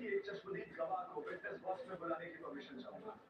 की एक चश्मदीद गवाह को विटनेस बॉक्स में बुलाने की परमिशन चाहूँगा।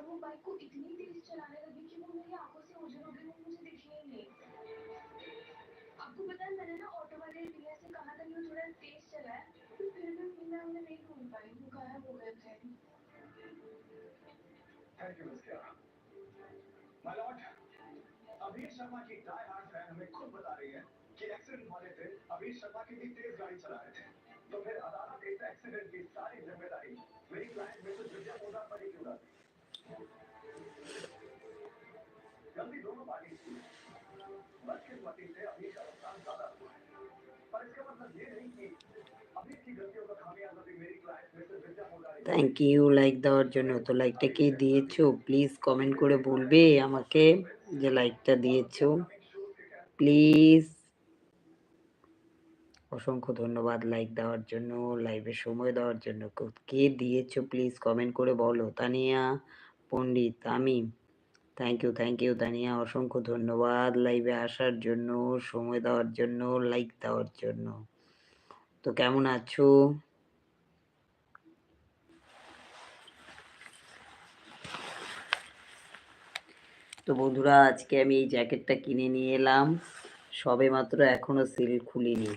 और वो बाइक को इतनी तेज चलाने लगी कि वो मेरी आँखों से ओझल हो गई, वो मुझे दिखी ही नहीं आपको पता है, मैंने ना ऑटो वाले भैया से कहा था कि वो थोड़ा तेज चलाए फिर भी मैं उन्हें नहीं ढूंढ पाई, वो गायब हो गए थे। थैंक यू अभीर शर्मा की डाई हार्ड फ़ैन हमें खुद बता रही है कि एक्सीडेंट वाले दिन अभीर शर्मा कितनी तेज गाड़ी चला रहे थे। तो फिर अदालत इस एक्सीडेंट की सारी ज़िम्मेदारी मेरी क्लाइंट मिसेस विद्या मोदा पर ही क्यों থ্যাংক ইউ লাইক দেওয়ার জন্য। তো লাইকটা কে দিয়েছ? প্লিজ কমেন্ট করে বলবে আমাকে যে লাইকটা দিয়েছ। প্লিজ অসংখ্য ধন্যবাদ লাইক দেওয়ার জন্য লাইভে সময় দেওয়ার জন্য। কে দিয়েছ? প্লিজ কমেন্ট করে বলো। তানিয়া পণ্ডিত আমি thank you thank you Tania. অসংখ্য ধন্যবাদ লাইভে আসার জন্য, সময় দেওয়ার জন্য লাইক দেওয়ার জন্য। তো কেমন আছো? তো বন্ধুরা, আজকে আমি এই জ্যাকেটটা কিনে নিয়ে এলাম। সবে মাত্র এখনও সেল খুলিনি।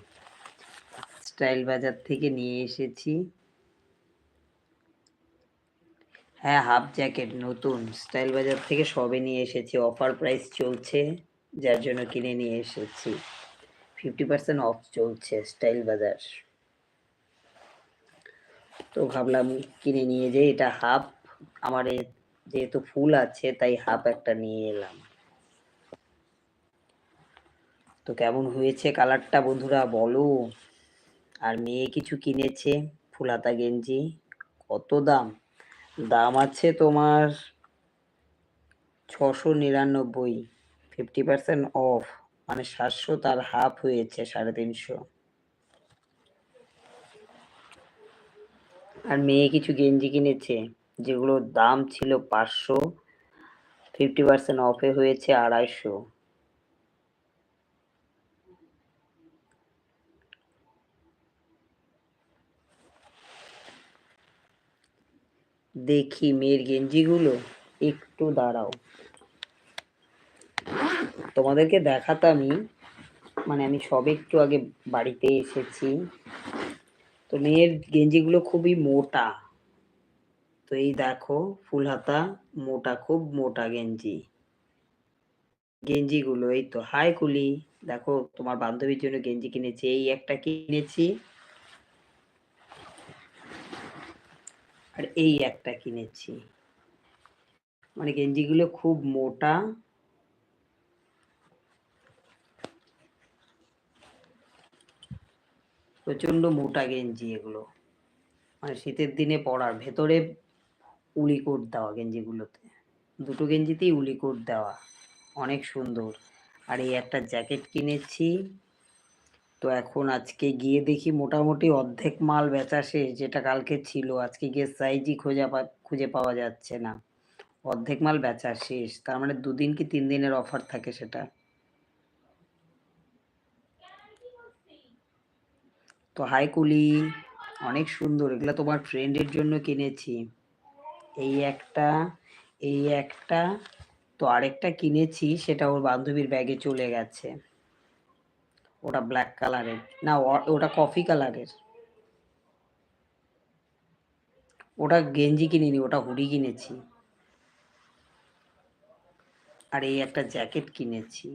স্টাইল বাজার থেকে নিয়ে এসেছি। হ্যাঁ হাফ জ্যাকেট নতুন। স্টাইল বাজার থেকে সবে নিয়ে এসেছি। অফার প্রাইস চলছে, যার জন্য কিনে নিয়ে এসেছি। ফিফটি পার্সেন্ট অফ চলছে স্টাইল বাজার। তো ভাবলাম কিনে নিয়ে যাই, এটা হাফ আমার যেহেতু ফুল আছে, তাই হাফ একটা নিয়ে এলাম। তো কেমন হয়েছে কালারটা বন্ধুরা বলো? আর মেয়ে কিছু কিনেছে ফুলাতা গেঞ্জি, কত দাম? দাম আছে তোমার ছশো নিরানব্বই ফিফটি পার্সেন্ট অফ মানে সাতশো তার হাফ হয়েছে সাড়ে তিনশো। আর মেয়ে কিছু গেঞ্জি কিনেছে, যেগুলোর দাম ছিল পাঁচশো ফিফটি পার্সেন্ট অফে হয়েছে আড়াইশো। দেখি মেয়ের গেঞ্জিগুলো, একটু দাঁড়াও। তোমাদেরকে দেখাতামই মানে আমি সবে একটু আগে বাড়িতে এসেছি। তো মেয়ের গেঞ্জিগুলো খুবই মোটা। তো এই দেখো ফুল হাতা মোটা, খুব মোটা গেঞ্জি। গেঞ্জিগুলো, এই তো। হাই কুলি। দেখো, তোমার বান্ধবীর জন্য গেঞ্জি কিনেছি। এই একটা কিনেছি। আর এই একটা কিনেছি। মানে গেঞ্জিগুলো খুব মোটা। প্রচণ্ড মোটা গেঞ্জি এগুলো। মানে শীতের দিনে পরার। ভেতরে উলি কোট দেওয়া গেঞ্জিগুলোতে। দুটো গেঞ্জিতেই উলি কোট দেওয়া। অনেক সুন্দর। আর এই একটা জ্যাকেট কিনেছি। তো এখন আজকে গিয়ে দেখি মোটামুটি অর্ধেক মাল বেচা শেষ, যেটা কালকে ছিল। আজকে গিয়ে সাইজই খোঁজা খুঁজে পাওয়া যাচ্ছে না। অর্ধেক মাল বেচা শেষ। তার মানে দুদিন কি তিন দিনের অফার থাকে সেটা? তো হাই কুলি, অনেক সুন্দর। এগুলো তোমার ফ্রেন্ডের জন্য কিনেছি। এই একটা এই একটা, তো আরেকটা কিনেছি, সেটা ওর বান্ধবীর ব্যাগে চলে গেছে। ওটা ব্ল্যাক কালারের না ওটা কফি কালারের ওটা গেঞ্জি কিনিনি, ওটা হুডি কিনেছি। আর এই একটা জ্যাকেট কিনেছি।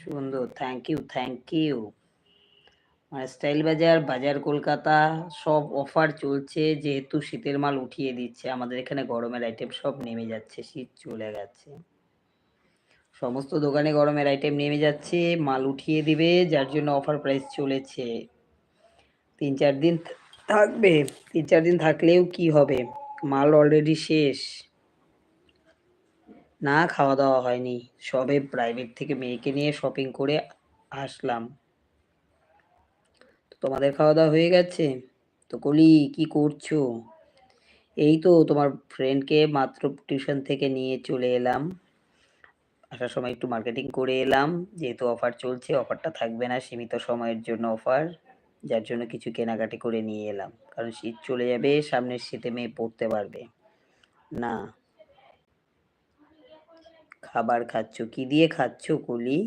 সুন্দর থ্যাংক ইউ থ্যাংক ইউ মানে স্টাইল বাজার বাজার কলকাতা, সব অফার চলছে, যেহেতু শীতের মাল উঠিয়ে দিচ্ছে। আমাদের এখানে গরমের আইটেম সব নেমে যাচ্ছে, শীত চলে গেছে। সমস্ত দোকানে গরমের আইটেম নেমে যাচ্ছে, মাল উঠিয়ে দিবে, যার জন্য অফার প্রাইস চলেছে। তিন চার দিন থাকবে, তিন চার দিন থাকলেও কি হবে? মাল অলরেডি শেষ। না খাওয়া দাওয়া হয়নি। সবে প্রাইভেট থেকে মেয়েকে নিয়ে শপিং করে আসলাম। তোমাদের খাওয়া দাওয়া হয়ে গেছে? তো কলি, কি করছ? এই তো তোমার ফ্রেন্ডকে মাত্র টিউশন থেকে নিয়ে চলে এলাম। আসার সময় একটু মার্কেটিং করে এলাম। যেহেতু অফার চলছে অফারটা থাকবে না সীমিত সময়ের জন্য অফার যার জন্য কিছু কেনাকাটি করে নিয়ে এলাম। কারণ শীত চলে যাবে, সামনের শীতে মেয়ে পড়তে পারবে। না। খাবার খাচ্ছ? কি দিয়ে খাচ্ছ কলি?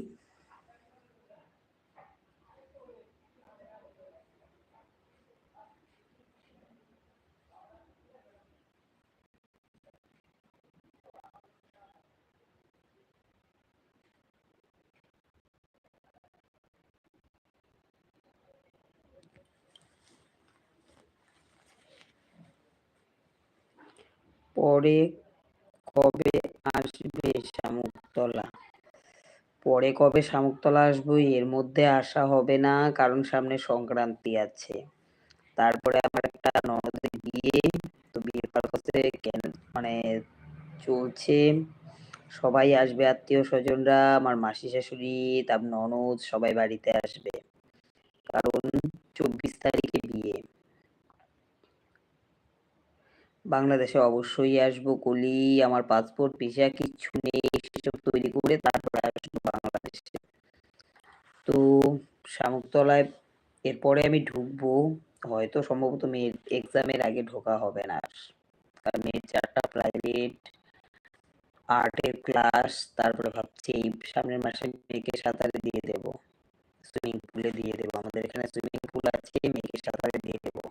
পরে কবে আসবে শামুকতলা? পরে কবে শামুকতলা আসব? এর মধ্যে আসা হবে না, কারণ সামনে সংক্রান্তি আছে। তারপরে আমার একটা ননদের বিয়ে তো বিয়ের পারপাসে মানে চলছে। সবাই আসবে, আত্মীয় স্বজনরা, আমার মাসি শাশুড়ি, তার ননদ সবাই বাড়িতে আসবে। কারণ চব্বিশ তারিখে বিয়ে। বাংলাদেশে অবশ্যই আসব। কলি, আমার পাসপোর্ট ভিসা কিচ্ছু নেই, সেসব তৈরি করে তারপরে আসব বাংলাদেশে। তো শামুকতলায় এরপরে আমি ঢুকবো। হয়তো সম্ভবত মেয়ের এক্সামের আগে ঢোকা হবে না। আর। মেয়ের চারটা প্রাইভেট আর্টের ক্লাস তারপরে ভাবছি এই সামনের মাসে মেয়েকে সাঁতারে দিয়ে দেবো। সুইমিং পুলে দিয়ে দেবো। আমাদের এখানে সুইমিং পুল আছে, মেয়েকে সাঁতারে দিয়ে দেবো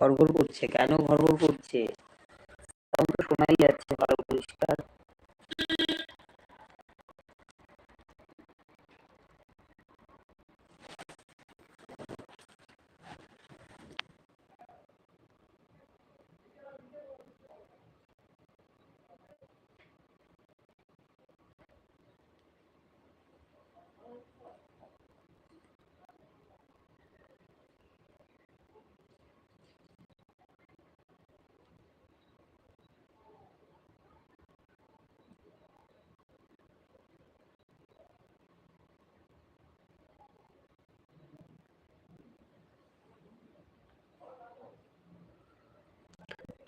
ঘরঘর করছে? কেন ঘরঘর করছে? তখন তো শোনাই যাচ্ছে ভালো পরিষ্কার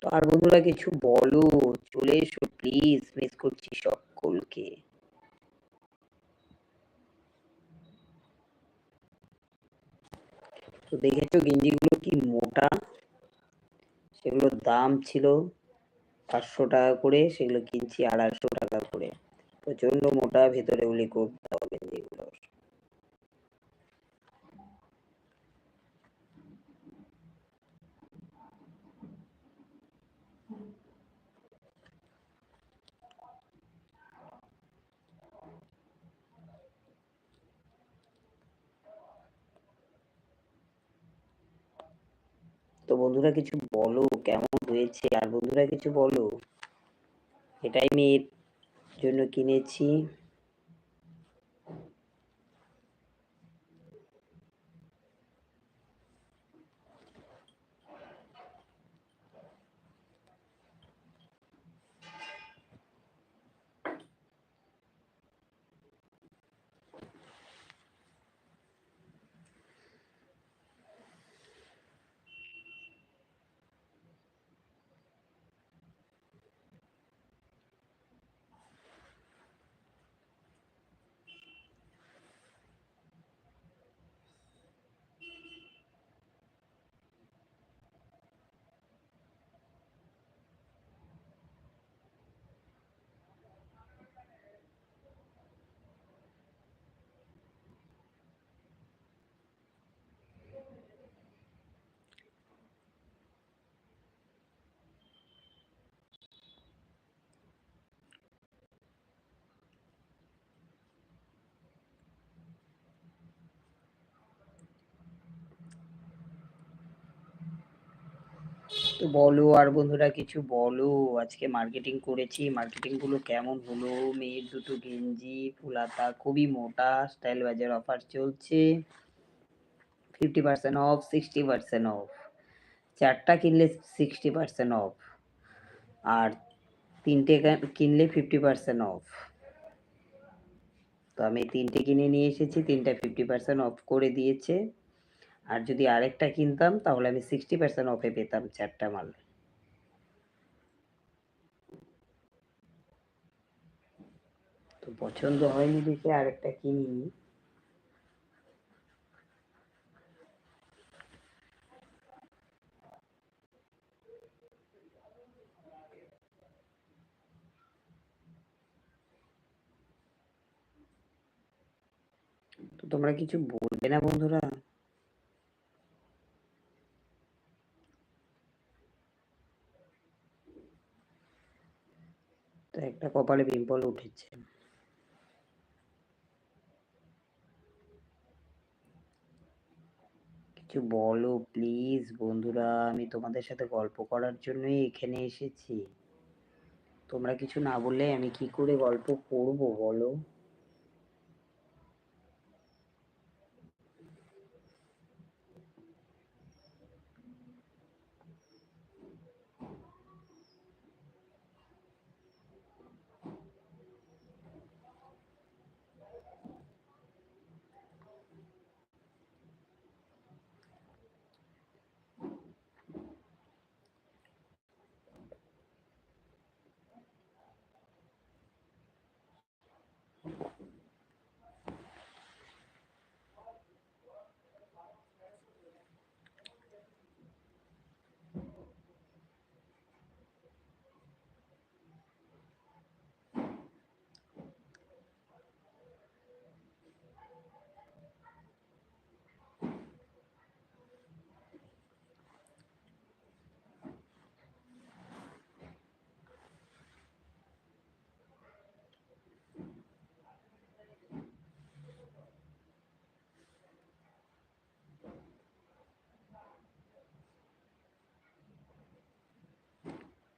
তো আর বন্ধুরা কিছু বলো, চলে এসো প্লিজ মিস করছি সকলকে। তো দেখেছ গেঞ্জিগুলো কি মোটা? সেগুলোর দাম ছিল পাঁচশো টাকা করে, সেগুলো কিনছি আড়াইশো টাকা করে। প্রচণ্ড মোটা, ভেতরে উলি করতে হবে গেঞ্জিগুলোর। তো বন্ধুরা কিছু বলো কেমন হয়েছে? আর বন্ধুরা কিছু বলো এটাই মেয়ের জন্য কিনেছি। তো বলো আর বন্ধুরা কিছু বলো। আজকে মার্কেটিং করেছি। মার্কেটিংগুলো কেমন হলো? মেয়ের দুটো গেঞ্জি, ফুলাতা খুবই মোটা স্টাইল বাজার অফার চলছে। Fifty percent off sixty percent off চারটা কিনলে সিক্সটি পার্সেন্ট অফ আর তিনটে কিনলে ফিফটি পার্সেন্ট অফ তো আমি তিনটে কিনে নিয়ে এসেছি, তিনটা ফিফটি পার্সেন্ট অফ করে দিয়েছে। আর যদি আরেকটা কিনতাম, তাহলে আমি সিক্সটি পার্সেন্ট অফে পেতাম চারটা মাল। তো পছন্দ হয়নি দেখে আরেকটা কিনিনি। তোমরা কিছু বলবে না বন্ধুরা তো একটা কপালে পিম্পল উঠেছে। কিছু বলো প্লিজ বন্ধুরা, আমি তোমাদের সাথে গল্প করার জন্যই এখানে এসেছি। তোমরা কিছু না বললে আমি কি করে গল্প করব, বলো?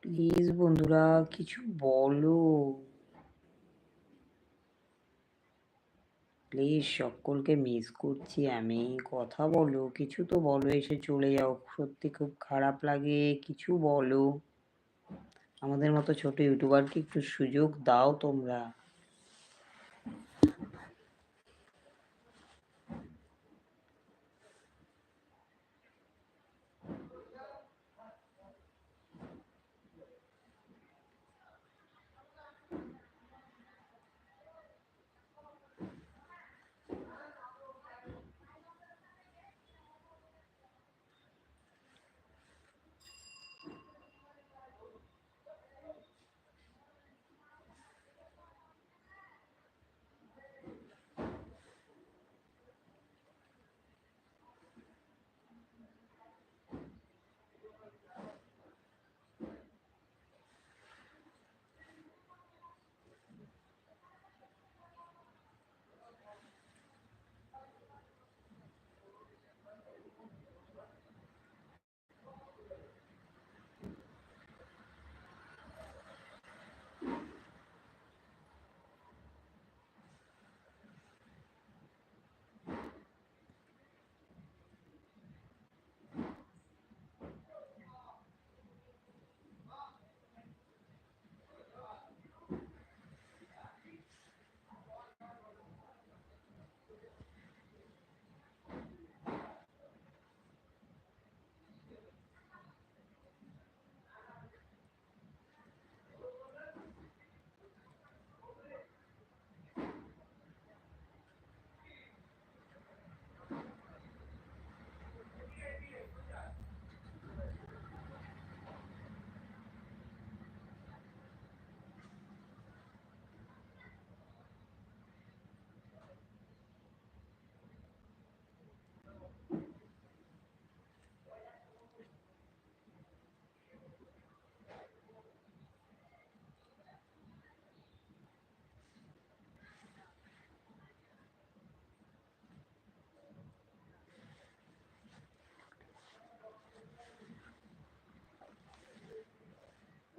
প্লিজ বন্ধুরা, কিছু বলো। প্লিজ সকলকে মিস করছি আমি। কথা বলো, কিছু তো বলো, এসে চলে যাও। সত্যি খুব খারাপ লাগে, কিছু বলো। আমাদের মতো ছোট ইউটিউবারকে একটু সুযোগ দাও তোমরা।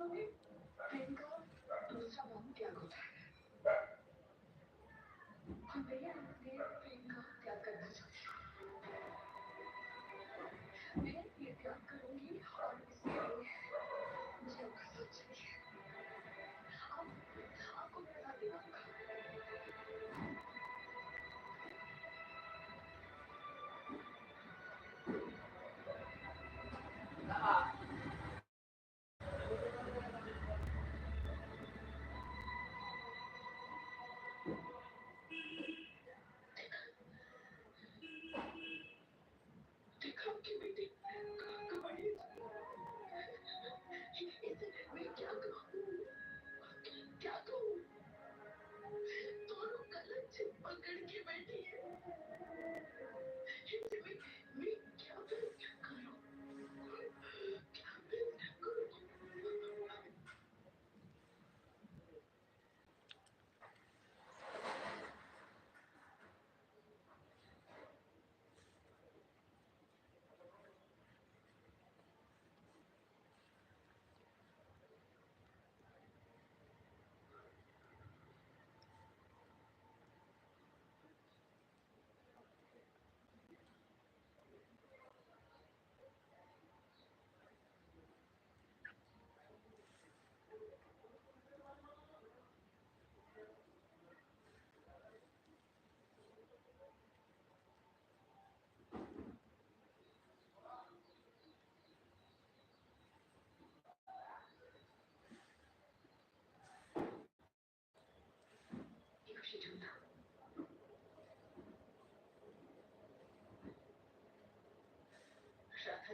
Okay.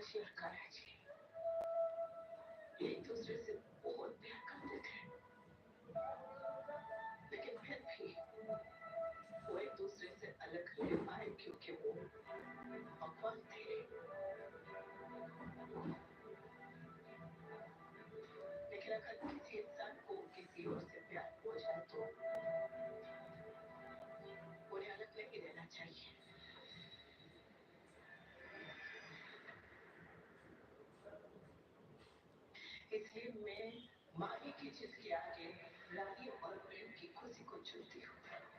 साथ करा जी एक दूसरे से बहुत प्यार करते थे लेकिन फिर भी वो एक दूसरे से अलग रह पाए क्योंकि वो अव्वल थे। जेब में माही की चीज़ के आगे लाली और प्रेम की खुशी को चुनती हूँ।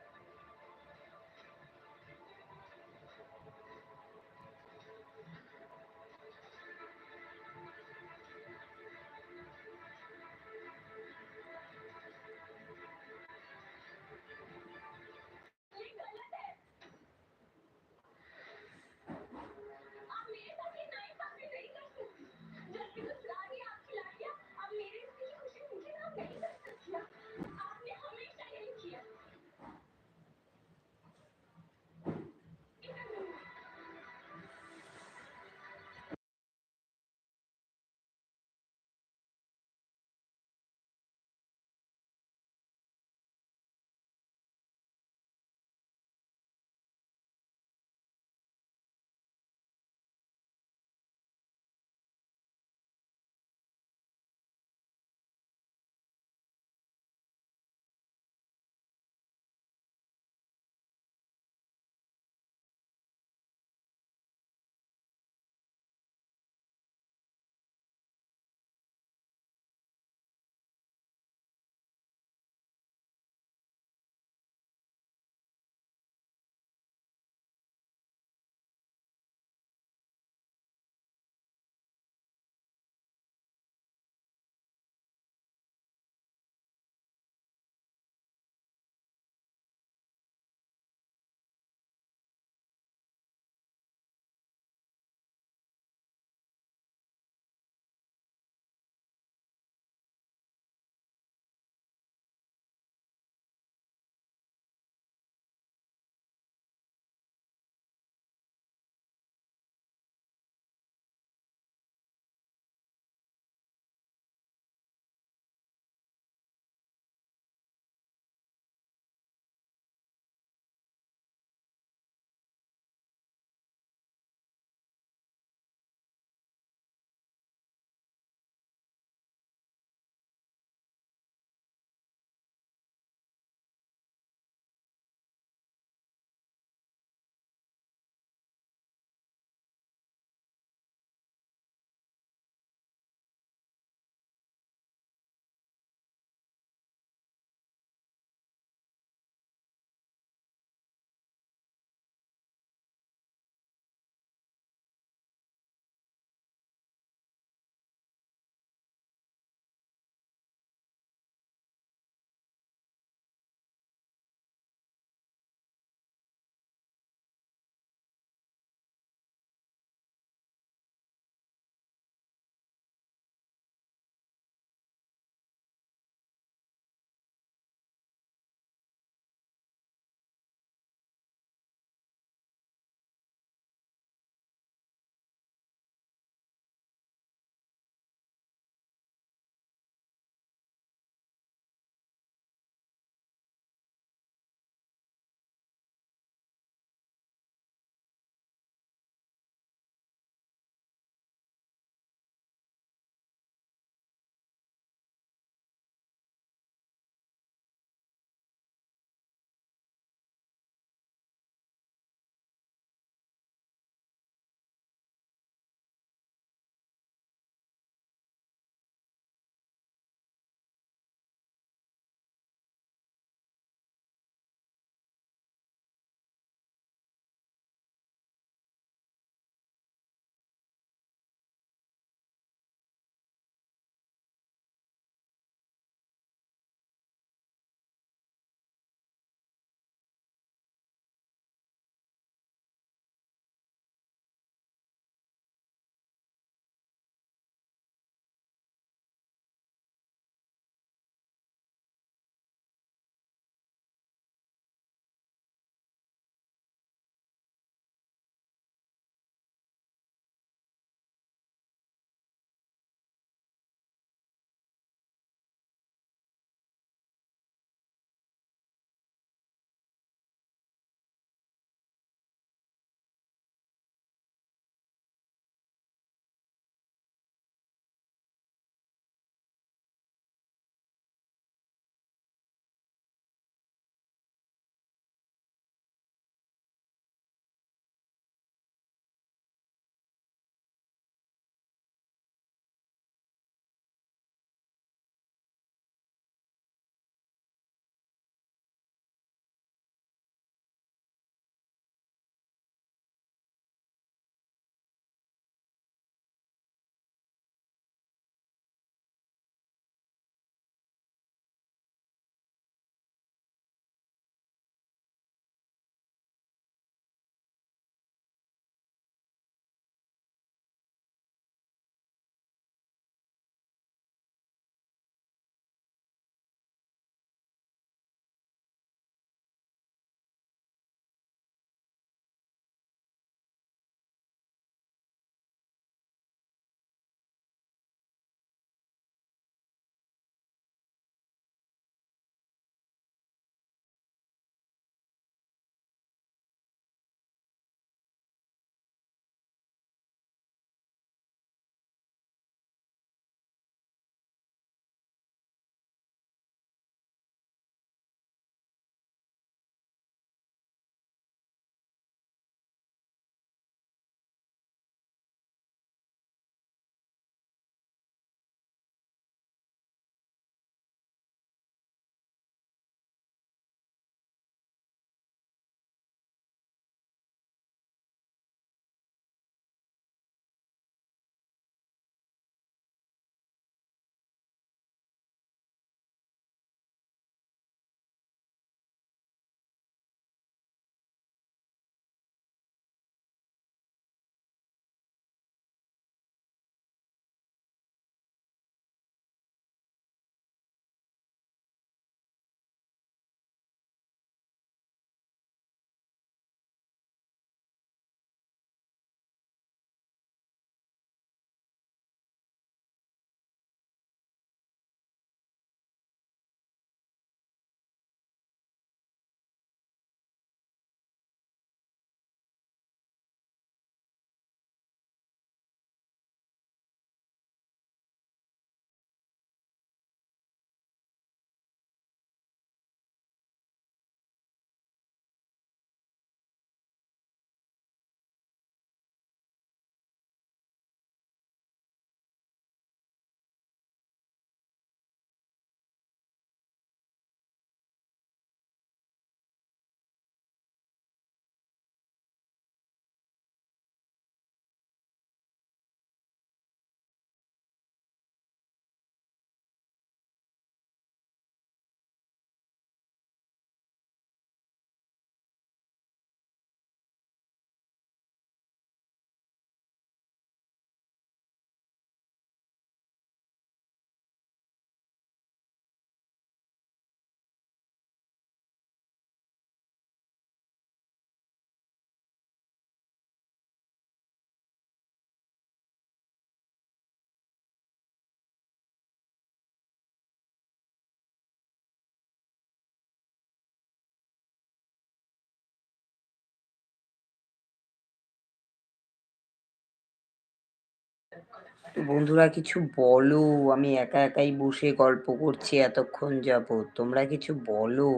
তো বন্ধুরা কিছু বলো, আমি একা একাই বসে গল্প করছি এতক্ষণ যাব তোমরা কিছু বলো?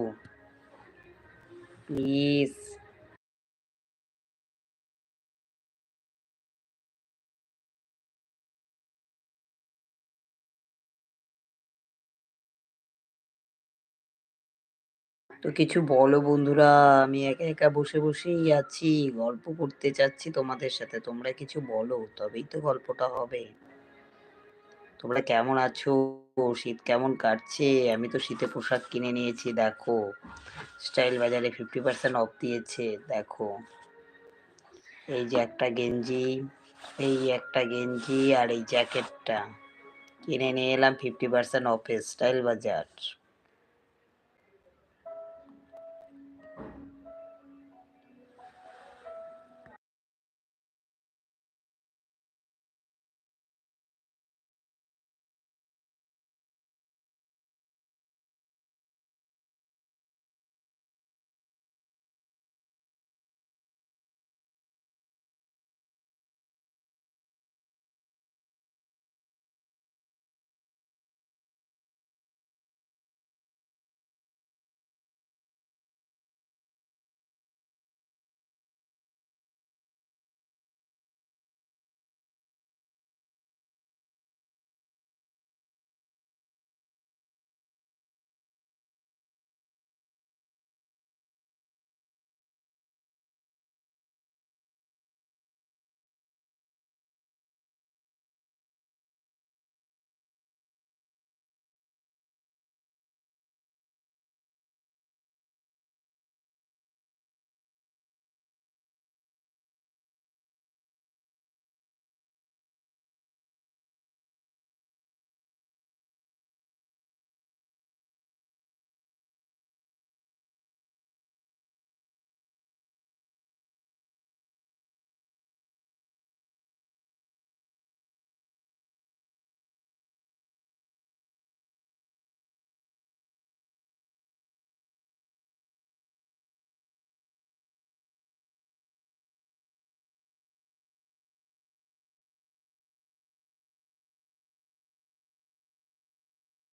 প্লিজ তো কিছু বলো বন্ধুরা, আমি একা একা বসে বসেই আছি, গল্প করতে চাচ্ছি তোমাদের সাথে। তোমরা কিছু বলো, তবেই তো গল্পটা হবে। তোমরা কেমন আছো? শীত কেমন কাটছে? আমি তো শীতে পোশাক কিনে নিয়েছি, দেখো। স্টাইল বাজারে ফিফটি পার্সেন্ট অফ দিয়েছে, দেখো। এই যে একটা গেঞ্জি, এই একটা গেঞ্জি আর এই জ্যাকেটটা কিনে নিয়ে এলাম ফিফটি পার্সেন্ট অফে স্টাইল বাজার।